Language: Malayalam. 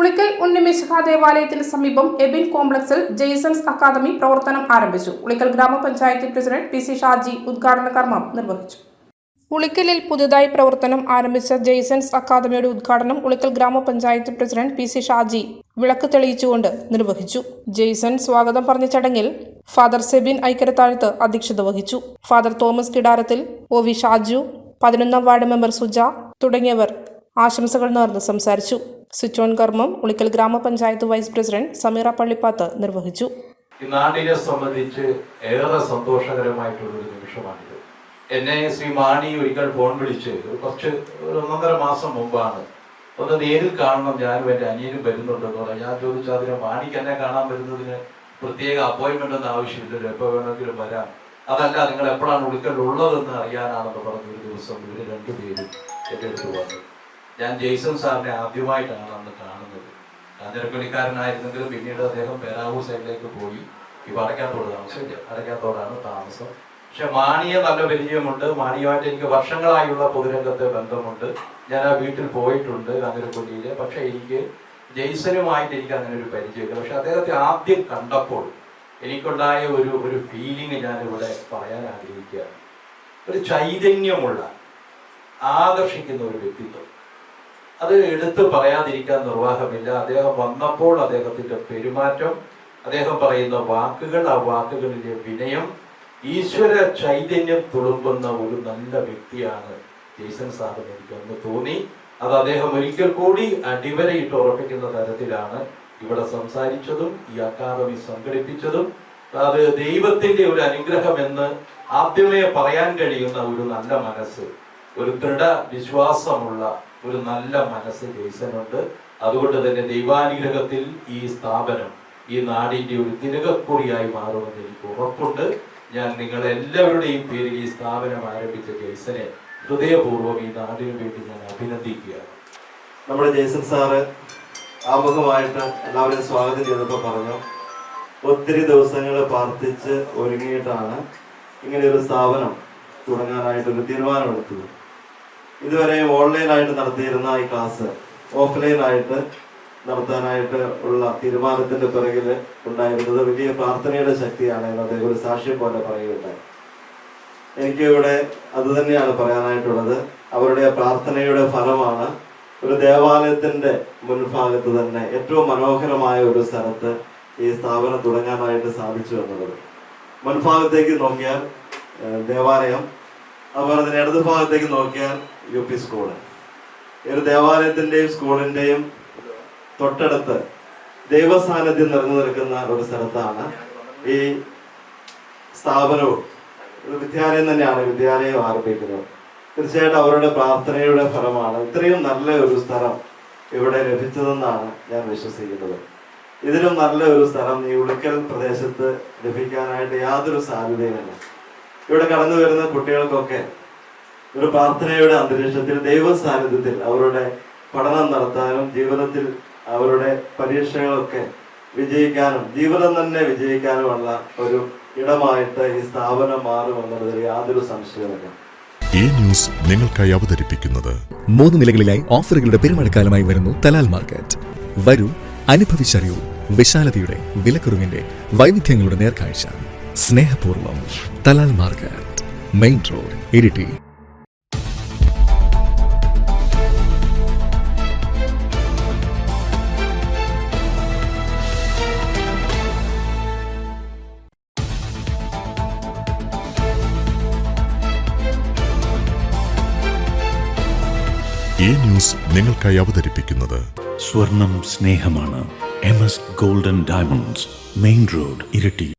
ഉളിക്കൽ ഉണ്ണിമിശിഹ ദേവാലയത്തിന് സമീപം എബിൻ കോംപ്ലക്സിൽ ജെയ്സൺസ് അക്കാദമി പ്രവർത്തനം ആരംഭിച്ചു. ഉളിക്കൽ ഗ്രാമപഞ്ചായത്ത് പ്രസിഡന്റ് പി സി ഷാജി ഉദ്ഘാടന കർമ്മം നിർവഹിച്ചു. ഉളിക്കലിൽ പുതുതായി പ്രവർത്തനം ആരംഭിച്ച ജെയ്സൺസ് അക്കാദമിയുടെ ഉദ്ഘാടനം ഉളിക്കൽ ഗ്രാമപഞ്ചായത്ത് പ്രസിഡന്റ് പി സി ഷാജി വിളക്ക് തെളിയിച്ചുകൊണ്ട് നിർവഹിച്ചു. ജെയ്സൺ സ്വാഗതം പറഞ്ഞ ചടങ്ങിൽ ഫാദർ സെബിൻ ഐക്കരത്താഴത്ത് അധ്യക്ഷത വഹിച്ചു. Father Thomas Kidarathil O V Shaju പതിനൊന്നാം വാർഡ് മെമ്പർ സുജ തുടങ്ങിയവർ ആശംസകൾ നേർന്ന് സംസാരിച്ചു. സ്വിച്ച് ഓൺ കർമ്മം ഉളിക്കൽ ഗ്രാമപഞ്ചായത്ത് വൈസ് പ്രസിഡന്റ് സമീറ പള്ളിപ്പാത്ത് നിർവഹിച്ചു. നാടിനെ സംബന്ധിച്ച് ഏറെ സന്തോഷകരമായിട്ടുള്ളൊരു നിമിഷമാണിത്. എന്നെ ശ്രീ മാണി ഒരിക്കൽ ഫോൺ വിളിച്ച് കുറച്ച് ഒന്നൊന്നര മാസം മുമ്പാണ് ഒന്ന് നേരിൽ കാണണം ഞാനും എന്റെ അനിയനും വരുന്നുണ്ടെന്ന് പറഞ്ഞു. ഞാൻ ചോദിച്ചു അതിന് മാണിക്ക് എന്നെ കാണാൻ വരുന്നതിന് പ്രത്യേക അപ്പോയിൻമെന്റ് ഒന്നും ആവശ്യമില്ലല്ലോ എപ്പോൾ വേണമെങ്കിലും വരാം. അതല്ല നിങ്ങൾ എപ്പോഴാണ് ഉടുക്കൽ ഉള്ളതെന്ന് അറിയാനാണെന്ന് പറഞ്ഞ ഒരു ദിവസം ഇവർ രണ്ടുപേരും എന്റെ അടുത്ത് വന്നു. ഞാൻ ജെയ്സൺ സാറിനെ ആദ്യമായിട്ടാണ് അന്ന് കാണുന്നത്. കാഞ്ഞിരപ്പള്ളിക്കാരനായിരുന്നെങ്കിലും പിന്നീട് അദ്ദേഹം പേരാവൂർ സൈഡിലേക്ക് പോയി. ഇപ്പൊ അടയ്ക്കാത്തോട് താമസം അടയ്ക്കാത്തോടാണ് താമസം. പക്ഷെ മാണിയെ നല്ല പരിചയമുണ്ട്. മാണിയുമായിട്ട് എനിക്ക് വർഷങ്ങളായുള്ള പൊതുരംഗത്തെ ബന്ധമുണ്ട്. ഞാൻ ആ വീട്ടിൽ പോയിട്ടുണ്ട് കാഞ്ഞിരപ്പള്ളിയിൽ പക്ഷെ എനിക്ക് ജെയ്സനുമായിട്ട് എനിക്ക് അങ്ങനെ ഒരു പരിചയമില്ല. പക്ഷെ അദ്ദേഹത്തെ ആദ്യം കണ്ടപ്പോൾ എനിക്കുണ്ടായ ഒരു ഒരു ഫീലിംഗ് ഞാനിവിടെ പറയാൻ ആഗ്രഹിക്കുകയാണ്. ഒരു ചൈതന്യമുള്ള ആകർഷിക്കുന്ന ഒരു വ്യക്തിത്വം. അത് എടുത്തു പറയാതിരിക്കാൻ നിർവാഹമില്ല. അദ്ദേഹം വന്നപ്പോൾ അദ്ദേഹത്തിന്റെ പെരുമാറ്റം അദ്ദേഹം പറയുന്ന വാക്കുകൾ ആ വാക്കുകളിലെ വിനയം ഈശ്വര ചൈതന്യം തുളുമ്പുന്ന ഒരു നല്ല വ്യക്തിയാണ് ജെയ്സൺ സാറിന് എനിക്ക് അന്ന് തോന്നി. അത് അദ്ദേഹം ഒരിക്കൽ കൂടി അടിവരയിട്ട് ഉറപ്പിക്കുന്ന തരത്തിലാണ് ഇവിടെ സംസാരിച്ചതും ഈ അക്കാദമി സംഘടിപ്പിച്ചതും. അത് ദൈവത്തിന്റെ ഒരു അനുഗ്രഹം എന്ന് ആദ്യമേ പറയാൻ കഴിയുന്ന ഒരു നല്ല മനസ്സ്. ഒരു ദൃഢ വിശ്വാസമുള്ള ഒരു നല്ല മനസ്സ് ജയ്സനുണ്ട് അതുകൊണ്ട് തന്നെ ദൈവാനുഗ്രഹത്തിൽ ഈ സ്ഥാപനം ഈ നാടിന്റെ ഒരു തിരകക്കൊടിയായി മാറുമെന്ന് എനിക്ക് ഉറപ്പുണ്ട്. ഞാൻ നിങ്ങളെല്ലാവരുടെയും പേരിൽ ഈ സ്ഥാപനം ആരംഭിച്ച ജയ്സനെ ഹൃദയപൂർവം ഈ നാടിനു വേണ്ടി ഞാൻ അഭിനന്ദിക്കുകയാണ്. നമ്മുടെ ജയ്സൻ സാറ് ആമുഖമായിട്ട് എല്ലാവരെയും സ്വാഗതം ചെയ്തപ്പോൾ പറഞ്ഞു ഒത്തിരി ദിവസങ്ങൾ പ്രാർത്ഥിച്ച് ഒരുങ്ങിയിട്ടാണ് ഇങ്ങനെ ഒരു സ്ഥാപനം തുടങ്ങാനായിട്ടൊരു തീരുമാനമെടുത്തത്. ഇതുവരെ ഓൺലൈനായിട്ട് നടത്തിയിരുന്ന ഈ ക്ലാസ് ഓഫ്ലൈനായിട്ട് നടത്താനായിട്ട് ഉള്ള തീരുമാനത്തിന്റെ പിറകിൽ ഉണ്ടായിരുന്നത് വലിയ പ്രാർത്ഥനയുടെ ശക്തിയാണ് അദ്ദേഹം ഒരു സാക്ഷ്യം പോലെ പറയുകയുണ്ടായി. എനിക്ക് ഇവിടെ അത് തന്നെയാണ് പറയാനായിട്ടുള്ളത്. അവരുടെ പ്രാർത്ഥനയുടെ ഫലമാണ് ഒരു ദേവാലയത്തിന്റെ മുൻഭാഗത്ത് തന്നെ ഏറ്റവും മനോഹരമായ ഒരു സ്ഥലത്ത് ഈ സ്ഥാപനം തുടങ്ങാനായിട്ട് സാധിച്ചു എന്നുള്ളത്. മുൻഭാഗത്തേക്ക് നോക്കിയാൽ ദേവാലയം അതുപോലെ തന്നെ ഇടത് ഭാഗത്തേക്ക് നോക്കിയാൽ യു പി സ്കൂൾ ഒരു ദേവാലയത്തിന്റെയും സ്കൂളിന്റെയും തൊട്ടടുത്ത് ദൈവസാന്നിധ്യം നിറഞ്ഞു നിൽക്കുന്ന ഒരു സ്ഥലത്താണ് ഈ സ്ഥാപനവും. വിദ്യാലയം തന്നെയാണ്. വിദ്യാലയം ആരംഭിക്കുന്നത്. തീർച്ചയായിട്ടും അവരുടെ പ്രാർത്ഥനയുടെ ഫലമാണ്. ഇത്രയും നല്ല ഒരു സ്ഥലം ഇവിടെ ലഭിച്ചതെന്നാണ് ഞാൻ വിശ്വസിക്കുന്നത്. ഇതിലും നല്ല ഒരു സ്ഥലം ഈ ഉളിക്കൽ പ്രദേശത്ത് ലഭിക്കാനായിട്ട് യാതൊരു സാധ്യതയുമില്ല. ഇവിടെ കടന്നു വരുന്ന കുട്ടികൾക്കൊക്കെ ഒരു പ്രാർത്ഥനയുടെ അന്തരീക്ഷത്തിൽ ദൈവ സാന്നിധ്യത്തിൽ അവരുടെ പഠനം നടത്താനും ജീവിതത്തിൽ അവരുടെ പരീക്ഷകളൊക്കെ വിജയിക്കാനും ജീവിതം തന്നെ വിജയിക്കാനുമുള്ള ഒരു ഇടമായിട്ട് ഈ സ്ഥാപനം മാറുമെന്നുള്ളതിൽ യാതൊരു സംശയവുമില്ല. ഈ ന്യൂസ് നിങ്ങൾക്കായി അവതരിപ്പിക്കുന്നത് മൂന്ന് നിലകളിലായി ഓഫറുകളുടെ പെരുമഴക്കാലമായി വരുന്നു തലാൽ മാർക്കറ്റ്. വരൂ അനുഭവിച്ചറിയൂ വിശാലതയുടെ വിലക്കുറിവിന്റെ വൈവിധ്യങ്ങളുടെ നേർക്കാഴ്ച. സ്നേഹപൂർവം Talal market main road Iritty. ഈ ന്യൂസ് നിങ്ങൾക്കായി അവതരിപ്പിക്കുന്നത് സ്വർണം സ്നേഹമാണ് M S golden diamonds main road Iritty.